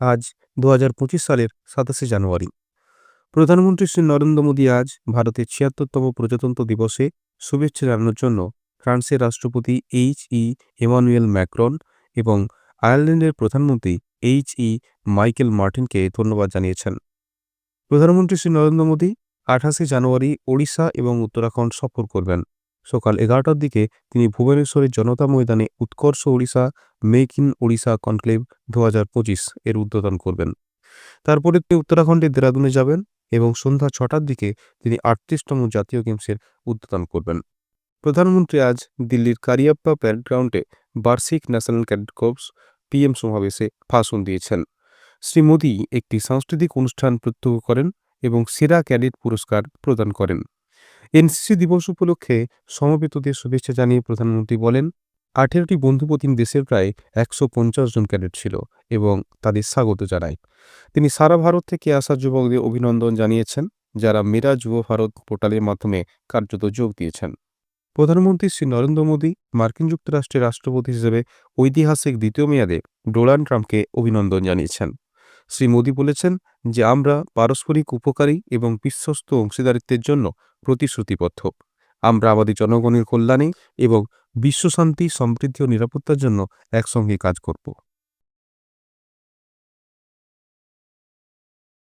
আজ দু হাজার পঁচিশ সালের সাতাশে জানুয়ারি। প্রধানমন্ত্রী শ্রী নরেন্দ্র মোদী আজ ভারতের ছিয়াত্তরতম প্রজাতন্ত্র দিবসে শুভেচ্ছা জানানোর জন্য ফ্রান্সের রাষ্ট্রপতি এইচ ই এমানুয়েল ম্যাক্রন এবং আয়ারল্যান্ডের প্রধানমন্ত্রী এইচ ই মাইকেল মার্টিনকে ধন্যবাদ জানিয়েছেন। প্রধানমন্ত্রী শ্রী নরেন্দ্র মোদী আঠাশে জানুয়ারি ওড়িশা এবং উত্তরাখণ্ড সফর করবেন। সকাল এগারোটার দিকে তিনি ভুবনেশ্বরের জনতা ময়দানে Utkarsh Odisha, make in Odisha conclave দু হাজার পঁচিশ এর উদ্বোধন করবেন। তারপরে তিনি উত্তরাখণ্ডের দেরাদুনে যাবেন এবং সন্ধ্যা ছটার দিকে তিনি আটত্রিশতম জাতীয় গেমসের উদ্বোধন করবেন। প্রধানমন্ত্রী আজ দিল্লির কারিয়াপ্পা প্যারেড গ্রাউন্ডে বার্ষিক ন্যাশনাল ক্যাডেট কোর্পস পিএম সমাবেশে ভাষণ দিয়েছেন। শ্রী মোদী একটি সাংস্কৃতিক অনুষ্ঠান প্রত্যক্ষ করেন এবং সেরা ক্যাডেট পুরস্কার প্রদান করেন। এনসিসি দিবস উপলক্ষে সমবেতদের শুভেচ্ছা জানিয়ে প্রধানমন্ত্রী বলেন, আঠেরোটি বন্ধুপ্রতিম দেশের প্রায় একশো পঞ্চাশ জন ক্যাডেট ছিল এবং তাদের স্বাগত জানায়। তিনি সারা ভারত থেকে আসা যুবকদের অভিনন্দন জানিয়েছেন, যারা মেরা যুব ভারত পোর্টালের মাধ্যমে কার্যত যোগ দিয়েছেন। প্রধানমন্ত্রী শ্রী নরেন্দ্র মোদী মার্কিন যুক্তরাষ্ট্রের রাষ্ট্রপতি হিসেবে ঐতিহাসিক দ্বিতীয় মেয়াদে ডোনাল্ড ট্রাম্পকে অভিনন্দন জানিয়েছেন। শ্রী মোদী বলেছেন যে, আমরা পারস্পরিক উপকারী এবং বিশ্বস্ত অংশীদারিত্বের জন্য প্রতিশ্রুতিবদ্ধ। আমরা আমাদের জনগণের কল্যাণে এবং বিশ্বশান্তি, সমৃদ্ধি ও নিরাপত্তার জন্য একসঙ্গে কাজ করব।